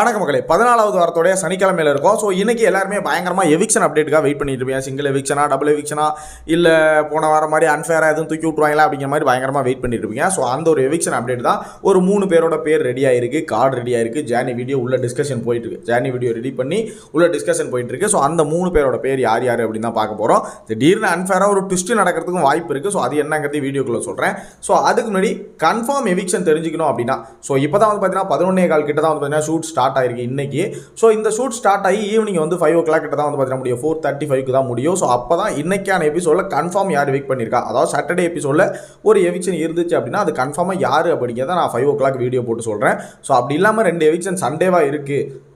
வணக்க மக்களே. பதினாலாவது வாரத்தோடைய சனிக்கிழமையில் இருக்கும். ஸோ இன்றைக்கி எல்லாருமே பயங்கரமாக எவிக்ஷன் அப்டேட்டுக்காக வெயிட் பண்ணிட்டு இருப்பேன் சிங்கிள் எவிக்ஷனா டபுள் எவிக்ஷனா இல்லை போன வாரம் மாதிரி அன்ஃபேராக எதுவும் தூக்கி விட்ருவாங்களா அப்படிங்கிற மாதிரி பயங்கரமாக வெயிட் பண்ணிட்டு இருப்பீங்க. ஸோ அந்த ஒரு எவிக்ஷன் அப்டேட் தான் ஒரு மூணு பேரோட பேர் ரெடி ஆயிருக்கு கார்டு ரெடி ஆயிருக்கு. ஜேர்னி வீடியோ உள்ள டிஸ்கஷன் போயிட்டு இருக்கு. ஜேர்னி வீடியோ ரெடி பண்ணி உள்ள டிஸ்கஷன் போயிட்டு இருக்கு. ஸோ அந்த மூணு பேரோட பேர் யார் யார் அப்படின்னு தான் பார்க்க போகிறோம் திடீர்னு அன்ஃபேராக ஒரு ட்விஸ்ட் நடக்கிறதுக்கும் வாய்ப்பு இருக்குது ஸோ அது என்னங்கிறது வீடியோக்குள்ள சொல்கிறேன் ஸோ அதுக்கு முன்னாடி கன்ஃபார்ம் எவிக்ஷன் தெரிஞ்சுக்கணும் அப்படின்னா ஸோ இப்போ தான் வந்து பார்த்தீங்கன்னா பதினொன்னே கால் கிட்ட தான் வந்து பார்த்தீங்கன்னா ஷூட் ஸ்டார்ட் ஆயிருக்கு இன்னைக்கு. ஸோ இந்த ஷூட் ஸ்டார்ட் ஆகி ஈவினிங் வந்து ஃபைவ் ஓ கிளாக் கிட்ட தான் வந்து பார்த்தீங்கன்னா முடியும். ஃபோர் தேர்ட்டி ஃபைவ்க்கு தான் முடியும். ஸோ அப்போ தான் இன்றைக்கான எபிசோடில் கன்ஃபார்ம் யார் எவிக் பண்ணியிருக்கா அதாவது சாட்டர்டே எபிசோடில் ஒரு எவிக்ஷன் இருந்துச்சு அப்படின்னா அது கன்ஃபார்மாக யார் அப்படிங்கிறத நான் ஃபைவ் ஓ கிளாக் வீடியோ போட்டு சொல்கிறேன் ஸோ அப்படி இல்லாமல் ரெண்டு எவிக்ஷன் சண்டேவாக இருக்குது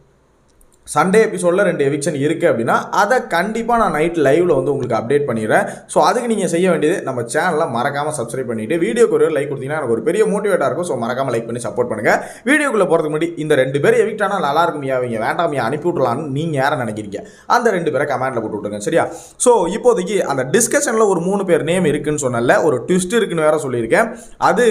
சண்டே எபிசோடில் ரெண்டு எவிக்ஷன் இருக்குது அப்படின்னா அதை கண்டிப்பாக நான் நைட் லைவில் வந்து உங்களுக்கு அப்டேட் பண்ணிடுறேன். ஸோ அதுக்கு நீங்கள் செய்ய வேண்டியது நம்ம சேனலில் மறக்காமல் சப்ஸ்கிரைப் பண்ணிவிட்டு வீடியோக்கு ஒரு லைக் கொடுத்தீங்கன்னா எனக்கு ஒரு பெரிய மோட்டிவேட்டாக இருக்கும். ஸோ மறக்காமல் லைக் பண்ணி சப்போர்ட் பண்ணுங்கள் வீடியோக்குள்ளே போகிறதுக்கு முன்னாடி இந்த ரெண்டு பேர் எவிக்ட் ஆனால் நல்லா இருக்குமியா அவங்க வேண்டாமியா அனுப்பி விட்றலான்னு நீங்கள் யாரை நினைக்கிறீங்க? அந்த ரெண்டு பேரை கமெண்ட்டில் போட்டு விட்டுருங்க சரியா? ஸோ இப்போதைக்கு அந்த டிஸ்கஷனில் ஒரு மூணு பேர் நேம் இருக்குன்னு சொன்னல ஒரு ட்விஸ்ட் இருக்குன்னு வேறு சொல்லியிருக்கேன். அது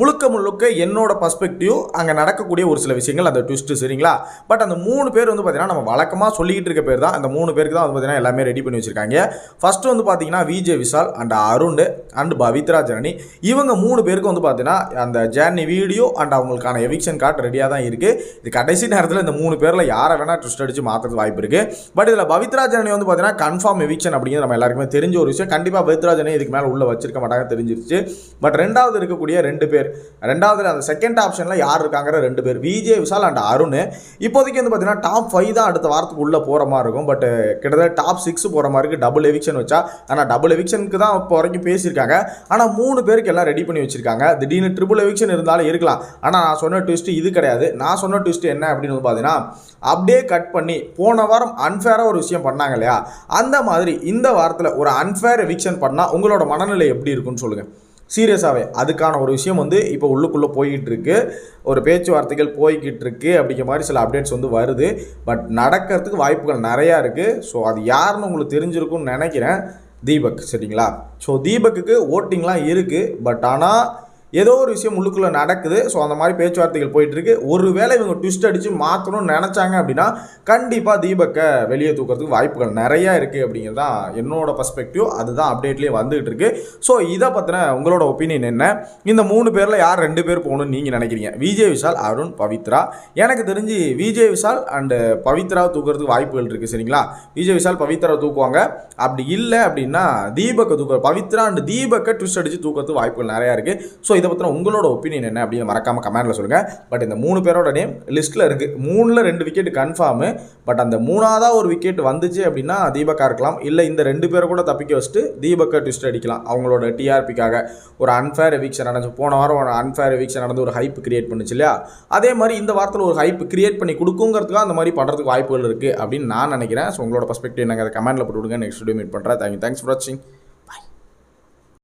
முழுக்க முழுக்க என்னோட பர்ஸ்பெக்டிவ் அங்கே நடக்கக்கூடிய ஒரு சில விஷயங்கள் அந்த ட்விஸ்ட்டு சரிங்களா? பட் அந்த மூணு பேர் வந்து பார்த்தீங்கன்னா நம்ம வழக்கமாக சொல்லிக்கிட்டு இருக்க பேர் தான். அந்த மூணு பேருக்கு தான் வந்து பார்த்தீங்கன்னா எல்லாமே ரெடி பண்ணி வச்சிருக்காங்க. ஃபர்ஸ்ட் வந்து பார்த்தீங்கன்னா விஜய் விஷால் அண்ட் அருண் அண்ட் பவித்ரா ஜனனி இவங்க மூணு பேருக்கு வந்து பார்த்தீங்கன்னா அந்த ஜேர்னி வீடியோ அண்ட் அவங்களுக்கான எவிக்ஷன் கார்டு ரெடியாக தான் இருக்குது இது கடைசி நேரத்தில் இந்த மூணு பேரில் யாரை வேணால் ட்விஸ்ட் அடிச்சு மாற்றுறது வாய்ப்பு இருக்குது பட் இதில் பவித்ரா ஜனனி வந்து பார்த்தீங்கன்னா கன்ஃபார்ம் எவிக்ஷன் அப்படிங்கிறது நம்ம எல்லாருக்குமே தெரிஞ்ச ஒரு விஷயம். கண்டிப்பாக பவித்ரா ஜனனி இதுக்கு மேலே உள்ளே வச்சிருக்க மாட்டாங்க தெரிஞ்சிருச்சு. பட் ரெண்டாவது இருக்கக்கூடிய ரெண்டு பேர் ரெண்டாவது அந்த செகண்ட் ஆப்ஷனில் யார் இருக்காங்கிற ரெண்டு பேர் விஜய் விஷால் அண்ட் அருண் இப்போதைக்கு வந்து பார்த்தீங்கன்னா டாப் ஃபைவ் தான் அடுத்த வாரத்துக்கு உள்ளே போகிற மாதிரி இருக்கும். பட் கிட்டத்தட்ட டாப் சிக்ஸ் போகிற மாதிரி இருக்குது டபுள் எவிக்ஷன் வச்சா ஆனால் டபுள் எவிக்ஷனுக்கு தான் இப்போ வரைக்கும் பேசியிருக்காங்க. ஆனால் மூணு பேருக்கு எல்லாம் ரெடி பண்ணி வச்சிருக்காங்க. திடீர்னு ட்ரிபிள் எவிக்ஷன் இருந்தாலும் இருக்கலாம். ஆனால் நான் சொன்ன ட்விஸ்ட்டு இது கிடையாது. நான் சொன்ன ட்விஸ்ட் என்ன அப்படின்னு வந்து பார்த்தீங்கன்னா அப்படியே கட் பண்ணி போன வாரம் அன்ஃபேராக ஒரு விஷயம் பண்ணாங்க இல்லையா? அந்த மாதிரி இந்த வாரத்தில் ஒரு அன்ஃபேர் எவிக்ஷன் பண்ணால் உங்களோட மனநிலை எப்படி இருக்குன்னு சொல்லுங்கள் சீரியஸாகவே அதுக்கான ஒரு விஷயம் வந்து இப்போ உள்ளுக்குள்ளே போய்கிட்டு இருக்கு ஒரு பேச்சுவார்த்தைகள் போய்கிட்டு இருக்கு அப்படிங்கிற மாதிரி சில அப்டேட்ஸ் வந்து வருது. பட் நடக்கிறதுக்கு வாய்ப்புகள் நிறையா இருக்குது ஸோ அது யாருன்னு உங்களுக்கு தெரிஞ்சிருக்கும்னு நினைக்கிறேன். தீபக் சரிங்களா? ஸோ தீபக்குக்கு ஓட்டிங்லாம் இருக்குது பட் ஆனால் ஏதோ ஒரு விஷயம் உள்ளுக்குள்ளே நடக்குது. ஸோ அந்த மாதிரி பேச்சுவார்த்தைகள் போயிட்டுருக்கு. ஒருவேளை இவங்க ட்விஸ்ட் அடித்து மாற்றணும்னு நினச்சாங்க அப்படின்னா கண்டிப்பாக தீபக்கை வெளியே தூக்கிறதுக்கு வாய்ப்புகள் நிறையா இருக்குது அப்படிங்கிறது தான் என்னோட பர்ஸ்பெக்டிவ் அதுதான் அப்டேட்லேயே வந்துகிட்டு இருக்கு ஸோ இதை பற்றின உங்களோட ஒப்பீனியன் என்ன? இந்த மூணு பேரில் யார் ரெண்டு பேர் போகணும்னு நீங்கள் நினைக்கிறீங்க? விஜய் விஷால் அருண் பவித்ரா எனக்கு தெரிஞ்சு விஜய் விஷால் அண்டு பவித்ரா தூக்கிறதுக்கு வாய்ப்புகள் இருக்குது சரிங்களா? விஜய் விஷால் பவித்ரா தூக்குவாங்க. அப்படி இல்லை அப்படின்னா தீபக்கை தூக்க பவித்ரா அண்டு தீபக்கை ட்விஸ்ட் அடித்து தூக்கிறதுக்கு வாய்ப்புகள் நிறையா இருக்குது ஸோ இதை பற்றின உங்களோட ஒப்பீனியன் என்ன அப்படின்னு மறக்காமல் கமெண்ட்டில் சொல்லுங்கள் பட் இந்த மூணு பேரோட நேம் லிஸ்ட்டில் இருக்குது மூணில் ரெண்டு விக்கெட் கன்ஃபார்மு பட் அந்த மூணாவதாக ஒரு விக்கெட் வந்துச்சு அப்படின்னா தீபக்கா இருக்கலாம். இல்லை இந்த ரெண்டு பேரை கூட தப்பிக்க வச்சுட்டு தீபக்கை ட்விஸ்ட் அடிக்கலாம் அவங்களோட டிஆர்பிக்காக ஒரு அன்ஃபேர் எவிக்ஷன் நடந்து போன வாரம் ஒரு அன்ஃபேர் எவிக்ஷன் நடந்து ஒரு ஹைப் கிரியேட் பண்ணுச்சு இல்லையா? அதே மாதிரி இந்த வாரத்தில் ஒரு ஹைப் கிரியேட் பண்ணி கொடுக்குங்கிறதுக்காக அந்த மாதிரி பண்ணுறதுக்கு வாய்ப்புகள் இருக்குது அப்படின்னு நான் நினைக்கிறேன். ஸோ உங்களோட பர்ஸ்பெக்டிவ் நாங்கள் அதை கமெண்ட்டில் போட்டு விடுங்க. நெக்ஸ்ட் வீடியோ மீட் பண்ணுறேன் தேங்க்யூ தேங்க்ஸ் ஃபார் வாட்சிங்